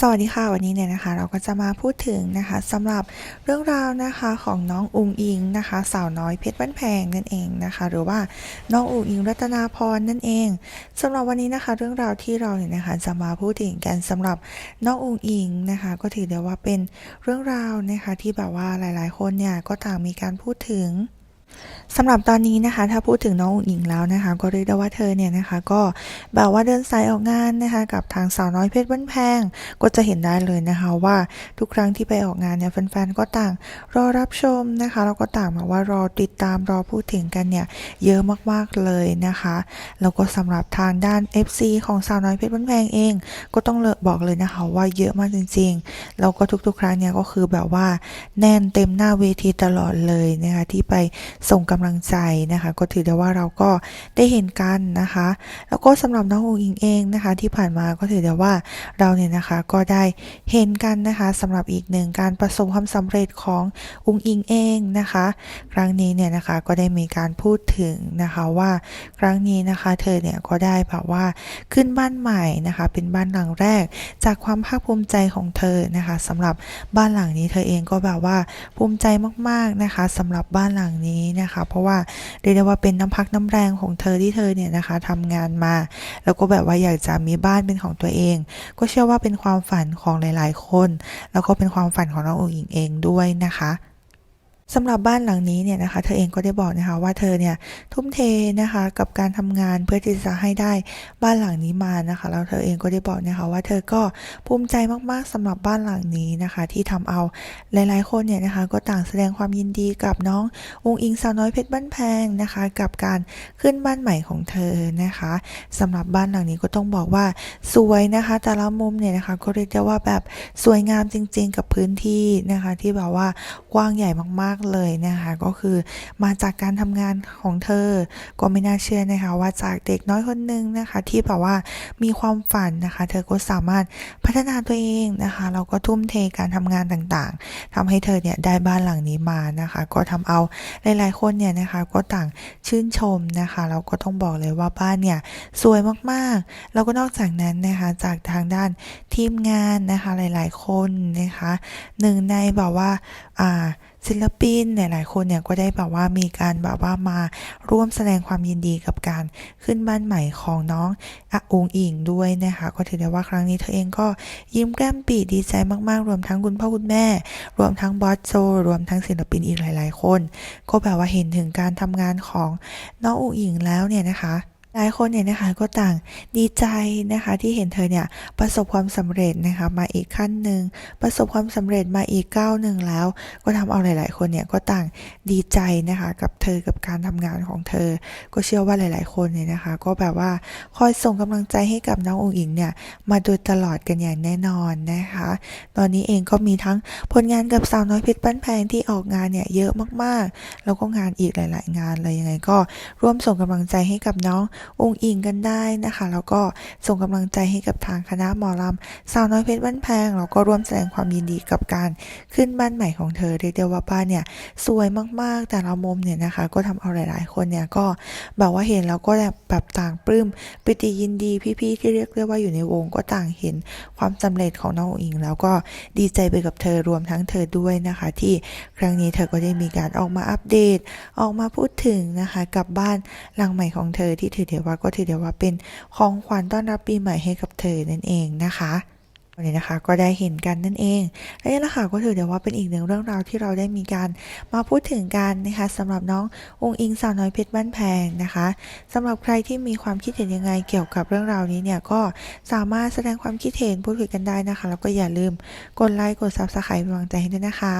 สวัสดีค่ะวันนี้เนี่ยนะคะ เราก็จะมาพูดถึงนะคะสำหรับเรื่องราวนะคะของน้องอุงอิงนะคะ สาวน้อยเพชรบ้านแพงนั่นเองนะคะ หรือว่าน้องอุงอิงรัตนาพรนั่นเองสำหรับวันนี้นะคะ เรื่องราวที่เราเนี่ยนะคะจะมาพูดถึงกันสำหรับน้องอุงอิงนะคะ ก็ถือได้ว่าเป็นเรื่องราวนะคะที่แบบว่าหลาย ๆ คนเนี่ยก็ต่างมีการพูดถึง สำหรับตอนนี้นะคะ ถ้าพูดถึงน้องอุ๋งอิงแล้วนะคะ ก็เรียกได้ว่าเธอเนี่ยนะคะก็แบบว่าเดินสายออกงานนะคะ กับทางสาวน้อยเพชรบ้านแพง ก็จะเห็นได้เลยนะคะว่าทุกครั้งที่ไปออกงานเนี่ยแฟนๆก็ต่างรอรับชมนะคะแล้วก็ต่างแบบว่ารอติดตามรอพูดถึงกันเนี่ยเยอะมากๆเลยนะคะแล้วก็สำหรับทางด้าน FC ของสาวน้อยเพชรบ้านแพงเอง ก็ต้องเลบอกเลยนะคะว่าเยอะมากจริงๆแล้วก็ทุกๆ ครั้งเนี่ยก็คือแบบว่าแน่นเต็มหน้าเวทีตลอดเลยนะคะที่ไปส่งกำลังใจนะคะ ก็ถือได้ว่าเราก็ได้เห็นกันนะคะ แล้วก็สำหรับน้องอุงอิงเองนะคะ ที่ผ่านมาก็ถือได้ว่าเราเนี่ยนะคะก็ได้เห็นกันนะคะสำหรับอีกหนึ่งการประสบความสำเร็จของอุงอิงเองนะคะ ครั้งนี้เนี่ยนะคะก็ได้มีการพูดถึงนะคะว่าครั้งนี้นะคะเธอเนี่ยก็ได้แบบว่าขึ้นบ้านใหม่นะคะ เป็นบ้านหลังแรก จากความภาคภูมิใจของเธอนะคะสำหรับบ้านหลังนี้เธอเองก็แบบว่าภูมิใจมากๆนะคะสำหรับบ้านหลังนี้นะคะ เพราะว่าเรียกได้ว่าเป็นน้ำพักน้ำแรงของเธอที่เธอเนี่ยนะคะทำงานมา แล้วก็แบบว่าอยากจะมีบ้านเป็นของตัวเอง ก็เชื่อว่าเป็นความฝันของหลาย ๆ คน แล้วก็เป็นความฝันของน้องอุ๋งอิงเองด้วยนะคะ สำหรับบ้านหลังนี้เนี่ยนะคะ เธอเองก็ได้บอกนะคะว่าเธอเนี่ยทุ่มเทนะคะกับการทำงานเพื่อที่จะให้ได้บ้านหลังนี้มานะคะแล้วเธอเองก็ได้บอกนะคะว่าเธอก็ภูมิใจมากๆสำหรับบ้านหลังนี้นะคะ ที่ทำเอาหลายๆคนเนี่ยนะคะ ก็ต่างแสดงความยินดีกับน้ององอิงสาวน้อยเพชรบ้านแพงนะคะ กับการขึ้นบ้านใหม่ของเธอนะคะสำหรับบ้านหลังนี้ก็ต้องบอกว่าสวยนะคะ แต่ละมุมเนี่ยนะคะก็เรียกได้ว่าแบบสวยงามจริง ๆ กับพื้นที่นะคะ ที่แบบว่ากว้างใหญ่มากากๆเลยนะคะก็คือมาจากการทำงานของเธอ ก็ไม่น่าเชื่อนะคะว่าจากเด็กน้อยคนหนึ่งนะคะที่แบบว่ามีความฝันนะคะ เธอก็สามารถพัฒนาตัวเองนะคะแล้วก็ทุ่มเทการทำงานต่างๆทำให้เธอเนี่ยได้บ้านหลังนี้มานะคะ ก็ทำเอาหลายๆคนเนี่ยนะคะก็ต่างชื่นชมนะคะแล้วก็ต้องบอกเลยว่าบ้านเนี่ยสวยมากๆ แล้วก็นอกจากนั้นนะคะจากทางด้านทีมงานนะคะหลาย ๆ คนนะคะหนึ่งในแบบว่าอ่า ศิลปินหลายๆคนเนี่ยก็ได้แบบว่ามีการแบบว่ามาร่วมแสดงความยินดีกับการขึ้นบ้านใหม่ของน้องอะองอิงด้วยนะคะ ก็ถือได้ว่าครั้งนี้เธอเองก็ยิ้มแก้มปีดีใจมากๆ รวมทั้งคุณพ่อคุณแม่ รวมทั้งบอสโจรวมทั้งศิลปินอีกหลาย ๆ คน ก็แบบว่าเห็นถึงการทำงานของน้องอุงอิงแล้วเนี่ยนะคะ หลายคนเนี่ยนะคะก็ต่างดีใจนะคะที่เห็นเธอเนี่ยประสบความสำเร็จนะคะมาอีกขั้นหนึ่งประสบความสำเร็จมาอีกก้าวหนึ่งแล้ว ก็ทำเอาหลาย ๆ คนเนี่ยก็ต่างดีใจนะคะกับเธอกับการทำงานของเธอ ก็เชื่อว่าหลาย ๆ คนเนี่ยนะคะ ก็แบบว่าคอยส่งกำลังใจให้กับน้ององอิงเนี่ยมาโดยตลอดกันอย่างแน่นอนนะคะ ตอนนี้เองก็มีทั้งผลงานกับสาวน้อยเพชรบ้นแพงที่ออกงานเนี่ยเยอะมาก ๆ แล้วก็งานอีกหลาย ๆ งานเลยยังไงก็ร่วมส่งกำลังใจให้กับน้ององค์อิงกันได้นะคะ แล้วก็ส่งกำลังใจให้กับทางคณะหมอลำสาวน้อยเพชรบ้านแพงแล้วก็ร่วมแสดงความยินดีกับการขึ้นบ้านใหม่ของเธอเรียกได้ว่าบ้านเนี่ยสวยมากๆแต่ละมุมเนี่ยนะคะ ก็ทำเอาหลาย ๆ คนเนี่ยก็แบบว่าเห็นแล้วก็แบบต่างปลื้มปิติยินดีพี่ๆที่เรียกได้ว่าอยู่ในวงก็ต่างเห็นความสำเร็จของน้ององอิง แล้วก็ดีใจไปกับเธอรวมทั้งเธอด้วยนะคะ ที่ครั้งนี้เธอก็ได้มีการออกมาอัปเดต ออกมาพูดถึงนะคะ กับบ้านหลังใหม่ของเธอที่ถือวว่าก็ถือเดียวว่าเป็นของขวัญต้อนรับปีใหม่ให้กับเธอนั่นเองนะคะวันนี้นะคะก็ได้เห็นกันนั่นเอง และนี่แหละค่ะก็ถือเดียวว่าเป็นอีกหนึ่งเรื่องราวที่เราได้มีการมาพูดถึงกันนะคะสำหรับน้ององค์อิงสาวน้อยเพชรบ้านแพงนะคะสำหรับใครที่มีความคิดเห็นยังไงเกี่ยวกับเรื่องราวนี้เนี่ยก็สามารถแสดงความคิดเห็นพูดคุยกันได้นะคะ แล้วก็อย่าลืมกดไลค์กดซับสไครป์เป็นกำลังใจให้ด้วยนะคะ